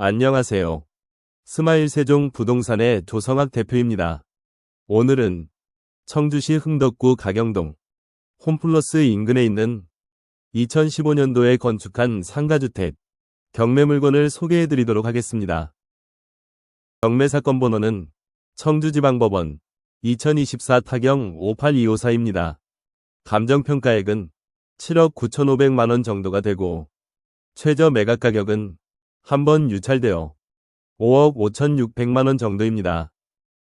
안녕하세요. 스마일 세종 부동산의 조성학 대표입니다. 오늘은 청주시 흥덕구 가경동 홈플러스 인근에 있는 2015년도에 건축한 상가주택 경매 물건을 소개해 드리도록 하겠습니다. 경매 사건 번호는 청주지방법원 2024 타경 58254입니다. 감정평가액은 7억 9,500만원 정도가 되고 최저 매각 가격은 한번 유찰되어 5억 5,600만원 정도입니다.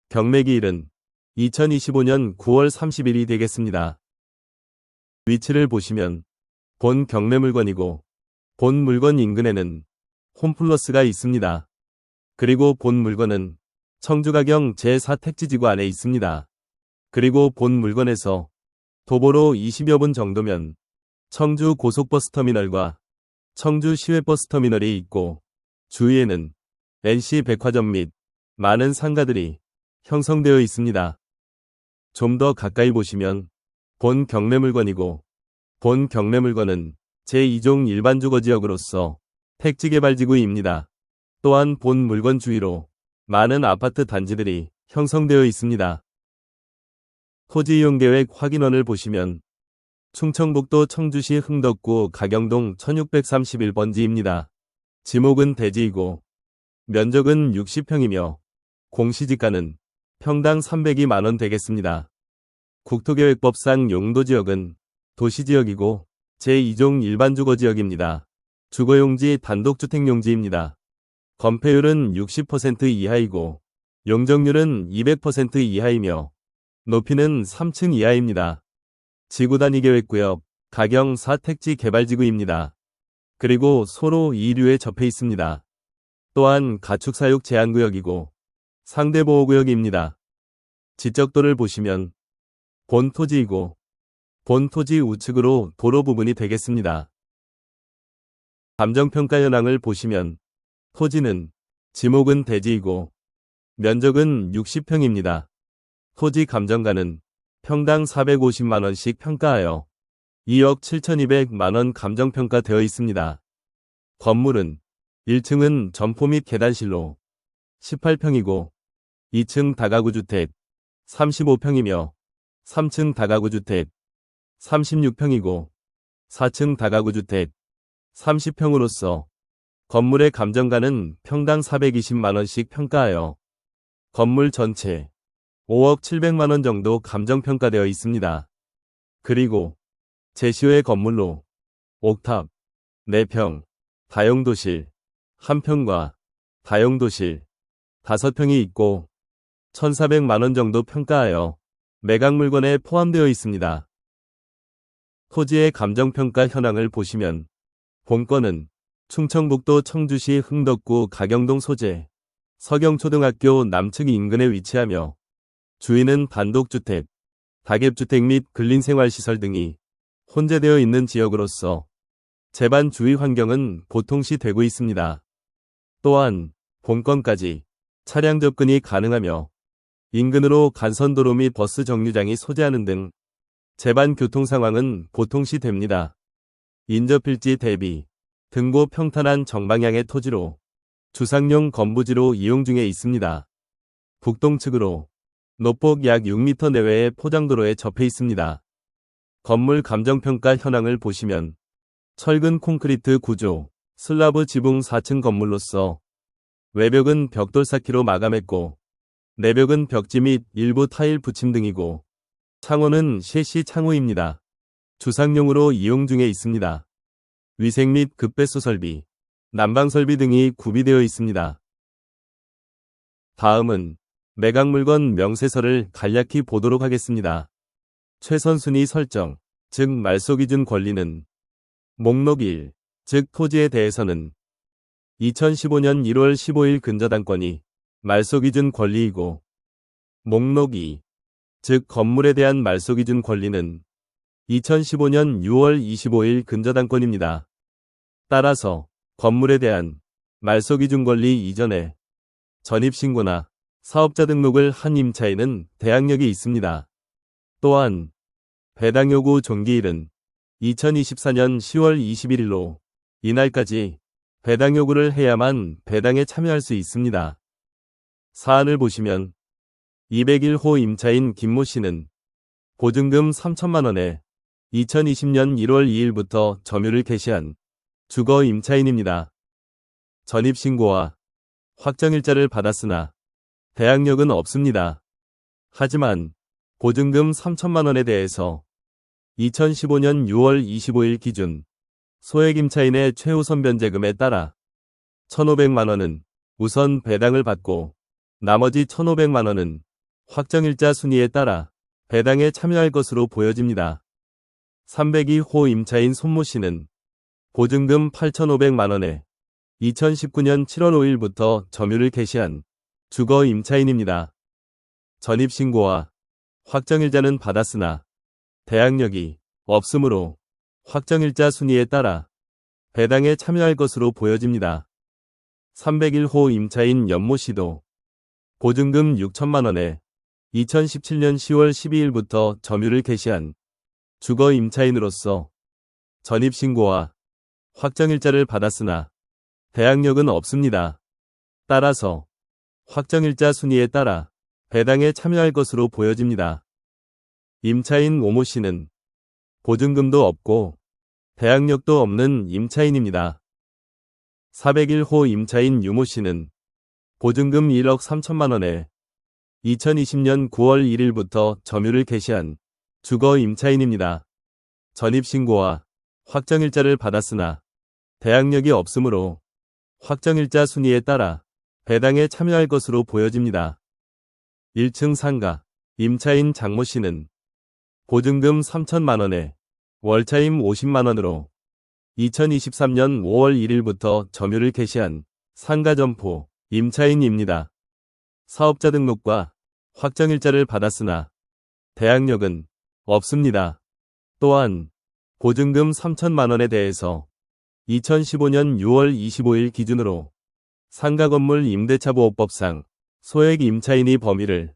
경매기일은 2025년 9월 30일이 되겠습니다. 위치를 보시면 본 경매 물건이고 본 물건 인근에는 홈플러스가 있습니다. 그리고 본 물건은 청주가경 제4 택지지구 안에 있습니다. 그리고 본 물건에서 도보로 20여 분 정도면 청주 고속버스터미널과 청주 시외버스터미널이 있고 주위에는 NC 백화점 및 많은 상가들이 형성되어 있습니다. 좀 더 가까이 보시면 본 경매 물건이고 본 경매 물건은 제2종 일반 주거지역으로서 택지개발지구입니다. 또한 본 물건 주위로 많은 아파트 단지들이 형성되어 있습니다. 토지 이용 계획 확인원을 보시면 충청북도 청주시 흥덕구 가경동 1631번지입니다. 지목은 대지이고 면적은 60평이며 공시지가는 평당 302만원 되겠습니다. 국토계획법상 용도지역은 도시지역이고 제2종 일반주거지역입니다. 주거용지 단독주택용지입니다. 건폐율은 60% 이하이고 용적률은 200% 이하이며 높이는 3층 이하입니다. 지구단위 계획구역 가경 4택지 개발지구입니다. 그리고 소로 2류에 접해 있습니다. 또한 가축사육 제한구역이고 상대보호구역입니다. 지적도를 보시면 본 토지이고 본 토지 우측으로 도로 부분이 되겠습니다. 감정평가 현황을 보시면 토지는 지목은 대지이고 면적은 60평입니다. 토지 감정가는 평당 450만원씩 평가하여 2억 7,200만 원 감정평가되어 있습니다. 건물은 1층은 점포 및 계단실로 18평이고 2층 다가구주택 35평이며 3층 다가구주택 36평이고 4층 다가구주택 30평으로서 건물의 감정가는 평당 420만원씩 평가하여 건물 전체 5억 700만원 정도 감정평가되어 있습니다. 그리고 제시호의 건물로 옥탑, 4평, 다용도실, 1평과 다용도실, 5평이 있고 1,400만원 정도 평가하여 매각 물건에 포함되어 있습니다. 토지의 감정평가 현황을 보시면 본건은 충청북도 청주시 흥덕구 가경동 소재 서경초등학교 남측 인근에 위치하며 주위는 단독주택, 다객주택 및 근린생활시설 등이 혼재되어 있는 지역으로서 재반 주위 환경은 보통시 되고 있습니다. 또한 본건까지 차량 접근이 가능하며 인근으로 간선도로 및 버스 정류장이 소재하는 등 재반 교통 상황은 보통시 됩니다. 인접필지 대비 등고 평탄한 정방향의 토지로 주상용 건부지로 이용 중에 있습니다. 북동측으로 노폭 약 6m 내외의 포장도로에 접해 있습니다. 건물 감정평가 현황을 보시면 철근 콘크리트 구조, 슬라브 지붕 4층 건물로서 외벽은 벽돌 쌓기로 마감했고 내벽은 벽지 및 일부 타일 붙임 등이고 창호는 셰시 창호입니다. 주상용으로 이용 중에 있습니다. 위생 및 급배수 설비, 난방 설비 등이 구비되어 있습니다. 다음은 매각 물건 명세서를 간략히 보도록 하겠습니다. 최선 순위 설정, 즉 말소 기준 권리는 목록 1, 즉 토지에 대해서는 2015년 1월 15일 근저당권이 말소 기준 권리이고 목록 2, 즉 건물에 대한 말소 기준 권리는 2015년 6월 25일 근저당권입니다. 따라서 건물에 대한 말소 기준 권리 이전에 전입신고나 사업자 등록을 한 임차인은 대항력이 있습니다. 또한 배당 요구 종기일은 2024년 10월 21일로 이날까지 배당 요구를 해야만 배당에 참여할 수 있습니다. 사안을 보시면 201호 임차인 김모 씨는 보증금 3천만 원에 2020년 1월 2일부터 점유를 개시한 주거 임차인입니다. 전입신고와 확정일자를 받았으나 대항력은 없습니다. 하지만 보증금 3천만 원에 대해서 2015년 6월 25일 기준 소액 임차인의 최우선 변제금에 따라 1,500만 원은 우선 배당을 받고 나머지 1,500만 원은 확정일자 순위에 따라 배당에 참여할 것으로 보여집니다. 302호 임차인 손모 씨는 보증금 8,500만 원에 2019년 7월 5일부터 점유를 개시한 주거 임차인입니다. 전입신고와 확정일자는 받았으나 대항력이 없으므로 확정일자 순위에 따라 배당에 참여할 것으로 보여집니다. 301호 임차인 연모 씨도 보증금 6천만 원에 2017년 10월 12일부터 점유를 개시한 주거 임차인으로서 전입신고와 확정일자를 받았으나 대항력은 없습니다. 따라서 확정일자 순위에 따라 배당에 참여할 것으로 보여집니다. 임차인 오모 씨는 보증금도 없고 대항력도 없는 임차인입니다. 401호 임차인 유모 씨는 보증금 1억 3천만 원에 2020년 9월 1일부터 점유를 개시한 주거 임차인입니다. 전입신고와 확정일자를 받았으나 대항력이 없으므로 확정일자 순위에 따라 배당에 참여할 것으로 보여집니다. 1층 상가 임차인 장모 씨는 보증금 3천만 원에 월차임 50만 원으로 2023년 5월 1일부터 점유를 개시한 상가 점포 임차인입니다. 사업자 등록과 확정일자를 받았으나 대항력은 없습니다. 또한 보증금 3천만 원에 대해서 2015년 6월 25일 기준으로 상가 건물 임대차 보호법상 소액 임차인이 범위를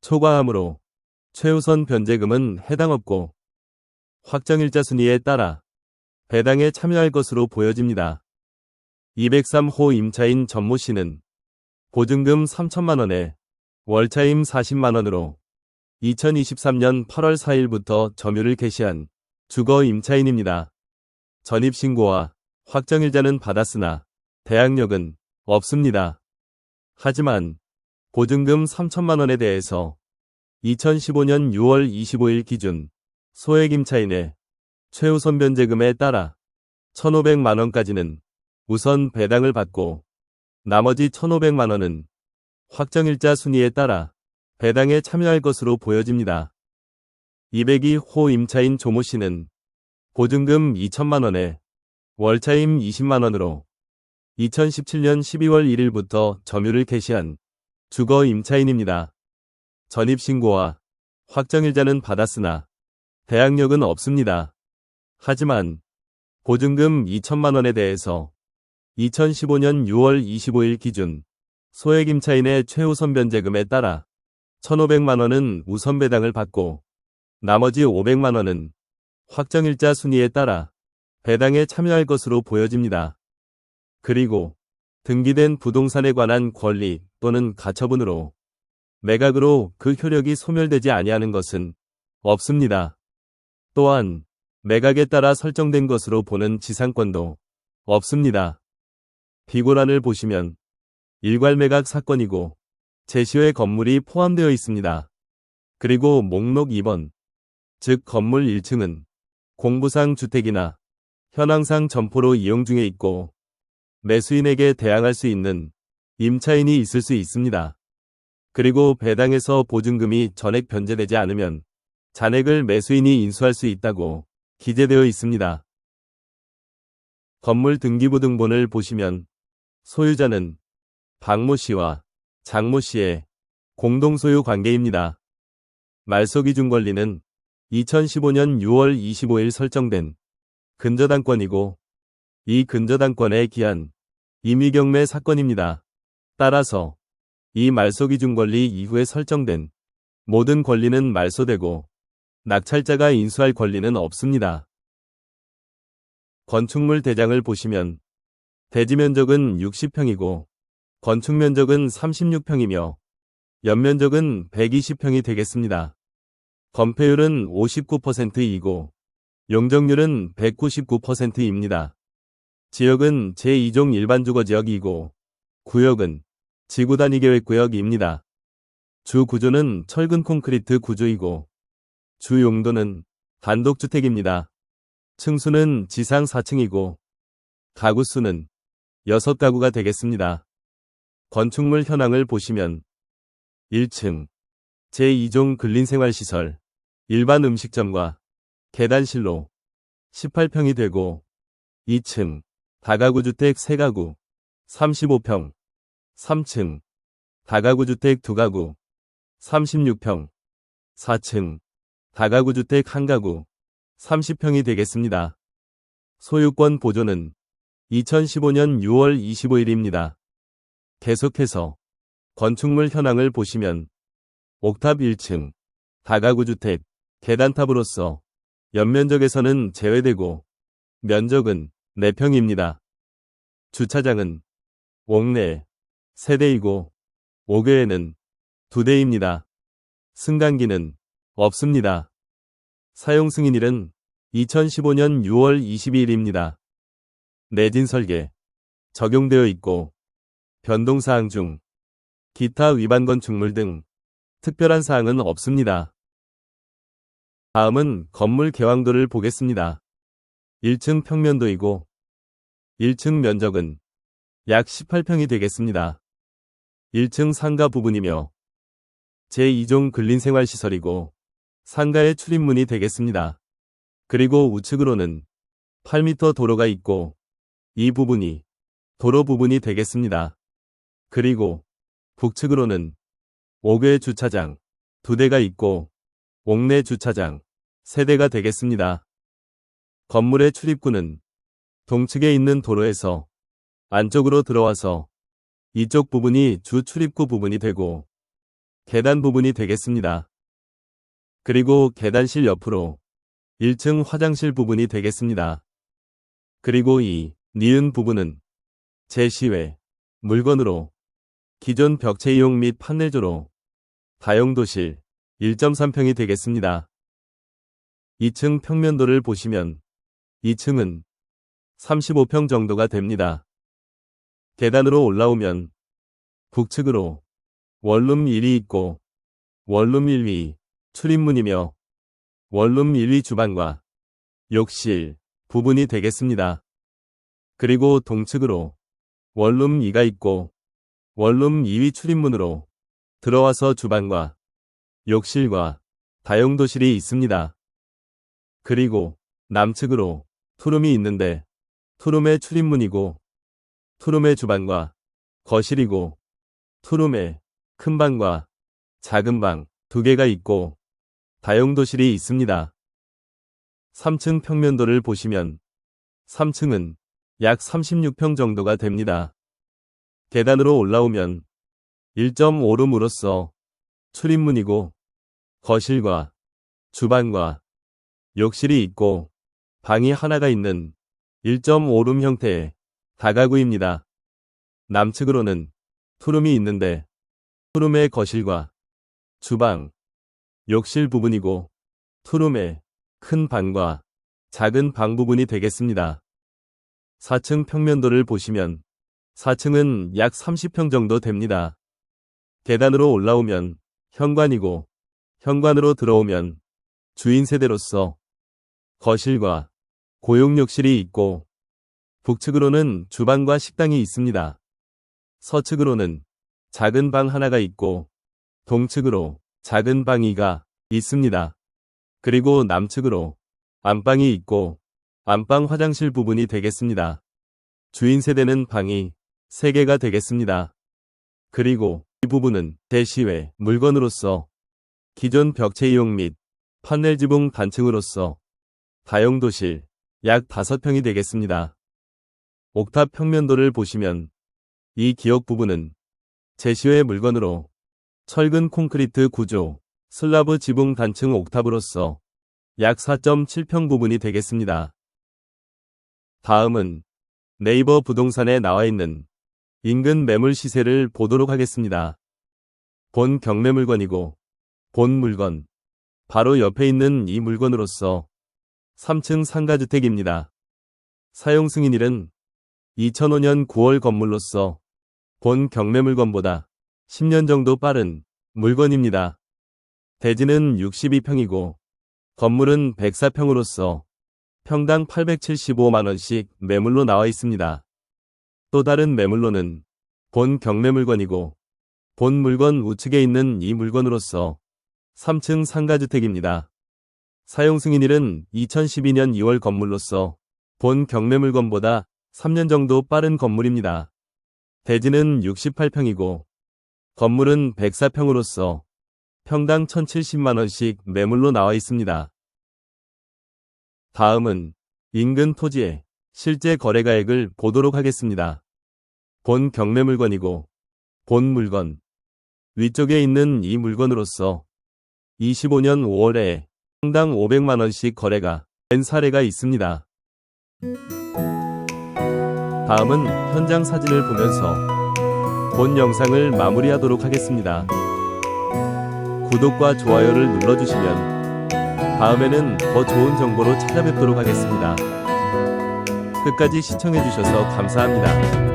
초과하므로 최우선 변제금은 해당 없고 확정일자 순위에 따라 배당에 참여할 것으로 보여집니다. 203호 임차인 전모 씨는 보증금 3천만 원에 월차임 40만 원으로 2023년 8월 4일부터 점유를 개시한 주거 임차인입니다. 전입신고와 확정일자는 받았으나 대항력은 없습니다. 하지만 보증금 3천만 원에 대해서 2015년 6월 25일 기준 소액 임차인의 최우선 변제금에 따라 1,500만 원까지는 우선 배당을 받고 나머지 1,500만 원은 확정일자 순위에 따라 배당에 참여할 것으로 보여집니다. 202호 임차인 조모 씨는 보증금 2천만 원에 월차임 20만 원으로 2017년 12월 1일부터 점유를 개시한 주거 임차인입니다. 전입신고와 확정일자는 받았으나 대항력은 없습니다. 하지만 보증금 2천만 원에 대해서 2015년 6월 25일 기준 소액 임차인의 최우선 변제금에 따라 1,500만 원은 우선 배당을 받고 나머지 500만 원은 확정일자 순위에 따라 배당에 참여할 것으로 보여집니다. 그리고 등기된 부동산에 관한 권리 또는 가처분으로 매각으로 그 효력이 소멸되지 아니하는 것은 없습니다. 또한 매각에 따라 설정된 것으로 보는 지상권도 없습니다. 비고란을 보시면 일괄 매각 사건이고 제시의 건물이 포함되어 있습니다. 그리고 목록 2번, 즉 건물 1층은 공부상 주택이나 현황상 점포로 이용 중에 있고 매수인에게 대항할 수 있는 임차인이 있을 수 있습니다. 그리고 배당에서 보증금이 전액 변제되지 않으면 잔액을 매수인이 인수할 수 있다고 기재되어 있습니다. 건물 등기부 등본을 보시면 소유자는 박모 씨와 장모 씨의 공동소유 관계입니다. 말소기준 권리는 2015년 6월 25일 설정된 근저당권이고 이 근저당권에 기한 임의경매 사건입니다. 따라서 이 말소기준 권리 이후에 설정된 모든 권리는 말소되고 낙찰자가 인수할 권리는 없습니다. 건축물 대장을 보시면 대지 면적은 60평이고 건축 면적은 36평이며 연면적은 120평이 되겠습니다. 건폐율은 59%이고 용적률은 199%입니다. 지역은 제2종 일반주거지역이고 구역은 지구단위계획구역입니다. 주 구조는 철근 콘크리트 구조이고 주 용도는 단독주택입니다. 층수는 지상 4층이고 가구 수는 6가구가 되겠습니다. 건축물 현황을 보시면 1층 제2종 근린생활시설 일반 음식점과 계단실로 18평이 되고 2층 다가구 주택 3가구 35평 3층 다가구 주택 2가구 36평 4층 다가구 주택 1가구 30평이 되겠습니다. 소유권 보존은 2015년 6월 25일입니다. 계속해서 건축물 현황을 보시면 옥탑 1층 다가구 주택 계단탑으로서 연면적에서는 제외되고 면적은 4평입니다. 주차장은 옥내 3대이고 5개에는 2대입니다. 승강기는 없습니다. 사용 승인일은 2015년 6월 22일입니다. 내진 설계 적용되어 있고 변동 사항 중 기타 위반 건축물 등 특별한 사항은 없습니다. 다음은 건물 개왕도를 보겠습니다. 1층 평면도이고 1층 면적은 약 18평이 되겠습니다. 1층 상가 부분이며 제2종 근린생활시설이고 상가의 출입문이 되겠습니다. 그리고 우측으로는 8m 도로가 있고 이 부분이 도로 부분이 되겠습니다. 그리고 북측으로는 5개 주차장 2대가 있고 옥내 주차장 3대가 되겠습니다. 건물의 출입구는 동측에 있는 도로에서 안쪽으로 들어와서 이쪽 부분이 주 출입구 부분이 되고 계단 부분이 되겠습니다. 그리고 계단실 옆으로 1층 화장실 부분이 되겠습니다. 그리고 이 니은 부분은 제시외 물건으로 기존 벽체 이용 및 판넬조로 다용도실 1.3평이 되겠습니다. 2층 평면도를 보시면 2층은 35평 정도가 됩니다. 계단으로 올라오면 북측으로 원룸 1이 있고 원룸 1위 출입문이며 원룸 1위 주방과 욕실 부분이 되겠습니다. 그리고 동측으로 원룸 2가 있고 원룸 2위 출입문으로 들어와서 주방과 욕실과 다용도실이 있습니다. 그리고 남측으로 투룸이 있는데 투룸의 출입문이고 투룸의 주방과 거실이고 투룸의 큰 방과 작은 방 두 개가 있고 다용도실이 있습니다. 3층 평면도를 보시면 3층은 약 36평 정도가 됩니다. 계단으로 올라오면 1.5룸으로서 출입문이고 거실과 주방과 욕실이 있고 방이 하나가 있는 1.5룸 형태의 다가구입니다. 남측으로는 투룸이 있는데 투룸의 거실과 주방, 욕실 부분이고 투룸의 큰 방과 작은 방 부분이 되겠습니다. 4층 평면도를 보시면 4층은 약 30평 정도 됩니다. 계단으로 올라오면 현관이고 현관으로 들어오면 주인 세대로서 거실과 고용욕실이 있고 북측으로는 주방과 식당이 있습니다. 서측으로는 작은 방 하나가 있고 동측으로 작은 방 2가 있습니다. 그리고 남측으로 안방이 있고 안방 화장실 부분이 되겠습니다. 주인 세대는 방이 3개가 되겠습니다. 그리고 이 부분은 대시외 물건으로서 기존 벽체 이용 및 판넬 지붕 단층으로서 다용도실 약 5평이 되겠습니다. 옥탑 평면도를 보시면 이 기역 부분은 제시외 물건으로 철근 콘크리트 구조 슬라브 지붕 단층 옥탑으로서 약 4.7평 부분이 되겠습니다. 다음은 네이버 부동산에 나와 있는 인근 매물 시세를 보도록 하겠습니다. 본 경매 물건이고 본 물건 바로 옆에 있는 이 물건으로서 3층 상가주택입니다. 사용 승인일은 2005년 9월 건물로서 본 경매 물건보다 10년 정도 빠른 물건입니다. 대지는 62평이고 건물은 104평으로서 평당 875만원씩 매물로 나와 있습니다. 또 다른 매물로는 본 경매 물건이고 본 물건 우측에 있는 이 물건으로서 3층 상가주택입니다. 사용 승인일은 2012년 2월 건물로서 본 경매 물건보다 3년 정도 빠른 건물입니다. 대지는 68평이고 건물은 104평으로서 평당 1,070만원씩 매물로 나와 있습니다. 다음은 인근 토지의 실제 거래가액을 보도록 하겠습니다. 본 경매 물건이고 본 물건 위쪽에 있는 이 물건으로서 25년 5월에 평 당 500만원씩 거래가 된 사례가 있습니다. 다음은 현장 사진을 보면서 본 영상을 마무리하도록 하겠습니다. 구독과 좋아요를 눌러주시면 다음에는 더 좋은 정보로 찾아뵙도록 하겠습니다. 끝까지 시청해주셔서 감사합니다.